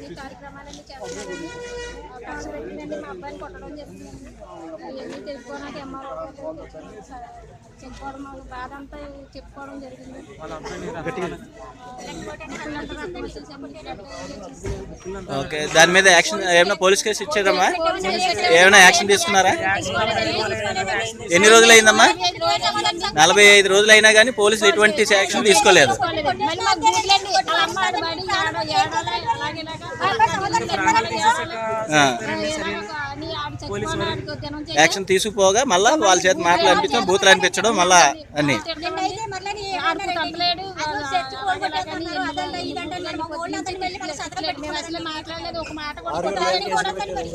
ఈ కార్యక్రమాలన్నీ చేస్తున్నారని కాసు పెట్టిందండి మా అబ్బాయిని కొట్టడం జరిగిందండి అవన్నీ తెలుసుకోవడానికి ఎంఆర్ఓ చెప్పుకోవడం బాధ అంతా చెప్పుకోవడం జరిగింది. ఓకే దాని మీద యాక్షన్ ఏమైనా పోలీస్ కేసు ఇచ్చారమ్మా? ఏమైనా యాక్షన్ తీసుకున్నారా? ఎన్ని రోజులు అయిందమ్మా నలభై ఐదు రోజులు అయినా కానీ పోలీసులు ఎటువంటి యాక్షన్ తీసుకోలేదు. చేసి యాక్షన్ తీసుకుపోగా మళ్ళా వాళ్ళ చేత మాటలు అనిపించడం బూతులు అనిపించడం మళ్ళా అన్ని.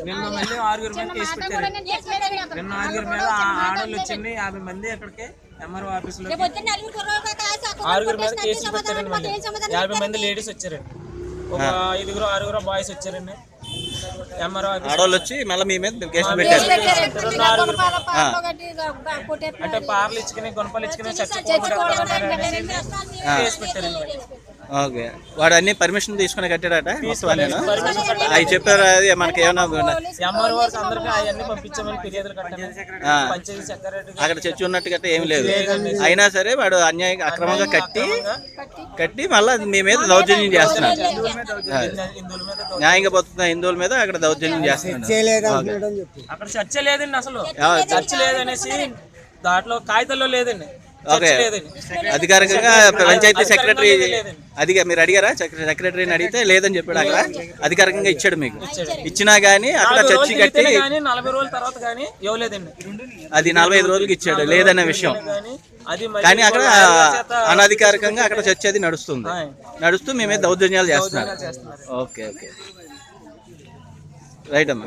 నిన్న మళ్ళీ ఆరుగురు మీద కేసు పెట్టారు. నిన్న ఆరుగురు మీద ఆడవాళ్ళు వచ్చింది యాభై మంది అక్కడికి ఎంఆర్ఓ ఆఫీసులో ఆరుగురు మీద కేసులు పెట్టారండి మళ్ళీ. యాభై మంది లేడీస్ వచ్చారండి. ఒక ఐదుగురు ఆరుగురు బాయ్స్ వచ్చారండి. ఆడవాళ్ళు వచ్చి మళ్ళీ మీ మీద కేసులు పెట్టారు. అంటే పార్లు ఇచ్చుకుని గుణపాలు ఇచ్చుకుని చచ్చిపోవడం కేసు మళ్ళీ. ఓకే. వాడు అన్ని పర్మిషన్ తీసుకుని కట్టాడట? మొత్తం అన్నీను? అవి చెప్పారు అది మనకి ఏమైనా ఎంఆర్ఓ వారికి అందరికీ అవన్నీ పంపించామని ఫిర్యాదులు కట్టాము ఆ. పంచాయతీ సెక్రటరీ అక్కడ చర్చి ఉన్నట్టు గట్రా ఏమి లేదు. అయినా సరే వాడు అన్యాయం అక్రమంగా కట్టి కట్టి. మళ్ళీ మీ మీద దౌర్జన్యం చేస్తున్నాడు. న్యాయంగా బతుకుతున్న హిందువుల మీద అక్కడ దౌర్జన్యం చేస్తున్నాడు. అక్కడ చర్చ లేదండి అసలు. చర్చ లేదనేసి దాంట్లో కాగితాల్లో లేదండి. ఓకే. అధికారికంగా పంచాయతీ సెక్రటరీ అదిగా మీరు అడిగారా? సెక్ర- సెక్రటరీని అడిగితే లేదని చెప్పాడు అక్కడ. అధికారికంగా ఇచ్చాడు మీకు. ఇచ్చినా గానీ అక్కడ చర్చి కట్టి అది నలభై ఐదు రోజులకి ఇచ్చాడు. లేదన్న విషయం. కానీ అది అక్కడ అనధికారికంగా అక్కడ చర్చ అది నడుస్తుంది. నడుస్తూ మేమే దౌర్జన్యాలు చేస్తున్నారు. Okay okay. రైట్ అమ్మా.